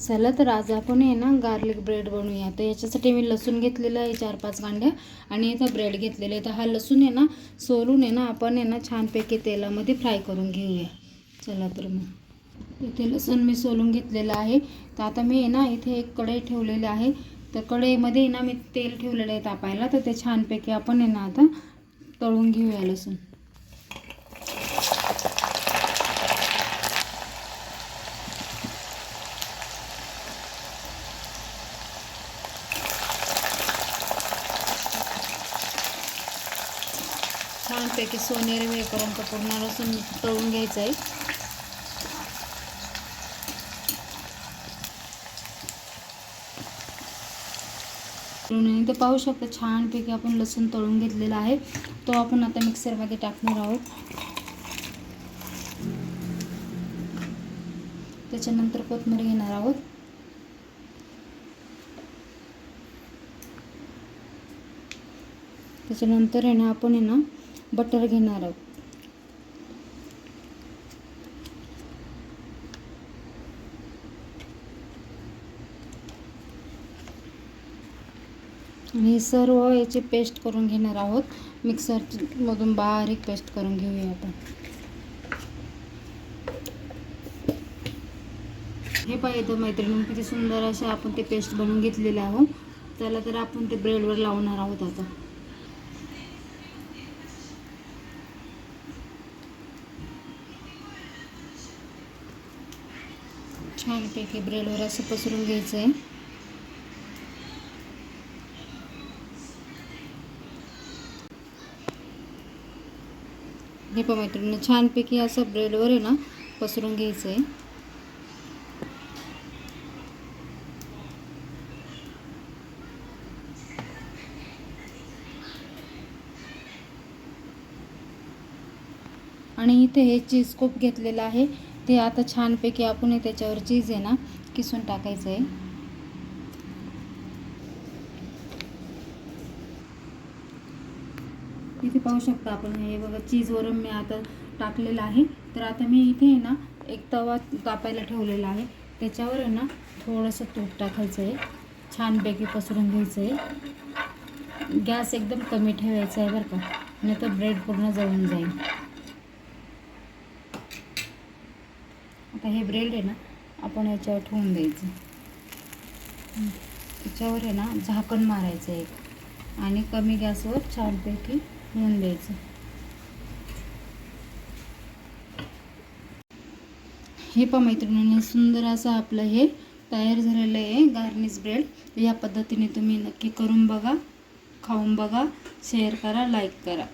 चला तर आज आपण आहे ना गार्लिक ब्रेड बनवूया. तर याच्यासाठी मी लसूण घेतलेलं आहे चार पाच गांड्या. आणि इथं ब्रेड घेतलेले आहे. तर हा लसूण आहे ना सोलून आहे ना आपण आहे ना छानपैकी तेलामध्ये फ्राय करून घेऊया. चला तर मग. इथे लसूण मी सोलून घेतलेलं आहे. तर आता मी आहे ना इथे एक कढई ठेवलेली आहे. तर कढईमध्ये आहे ना मी तेल ठेवलेलं आहे तापायला. तर ते छानपैकी आपण आहे ना आता तळून घेऊया लसूण. छानपैकी सोनेरी वेळपर्यंत पूर्ण लसूण तळून घ्यायचं आहे ते पाहू शकता छानपैकी आपण लसूण तळून घेतलेला आहे. तो आपण आता मिक्सरमध्ये टाकणार आहोत. त्याच्यानंतर कोथिंबीर घेणार आहोत. त्याच्यानंतर आहे ना आपण आहे ना बटर घेणार आहोत. आणि सर्व याची पेस्ट करून घेणार आहोत. मिक्सरमधून बारीक पेस्ट करून घेऊया आपण. हे पाहिजे मैत्रिणी किती सुंदर असे आपण ते पेस्ट बनवून घेतलेले आहोत. त्याला तर आपण ते ब्रेडवर लावणार आहोत आता. छानपैकी ब्रेडवर असं पसरून घ्यायचं आहे हे पण मैत्रिणी छानपैकी असं ब्रेडवर आहे ना पसरून घ्यायचं आहे आणि इथे हे चीज कोप घेतलेलं आहे. ते आता छानपैकी आपण त्याच्यावर चीज आहे ना किसून टाकायचं आहे इथे पाहू शकता आपण हे बघा चीजवरून मी आता टाकलेलं आहे. तर आता मी इथे आहे ना एक तवा तापायला ठेवलेला आहे. त्याच्यावर आहे ना थोडंसं तूप टाकायचं आहे छानपैकी पसरून घ्यायचं आहे गॅस एकदम कमी ठेवायचा आहे बरं का. नाही तर ब्रेड पूर्ण जळून जाईल. आता हे ब्रेड आहे ना आपण याच्यावर ठेवून द्यायचं. त्याच्यावर आहे ना झाकण मारायचं एक. आणि कमी गॅसवर छानपैकी होऊन द्यायचं. हे पहा मैत्रिणींनी सुंदर असं आपलं हे तयार झालेलं आहे गार्निश ब्रेड. या पद्धतीने तुम्ही नक्की करून बघा खाऊन बघा शेअर करा लाईक करा.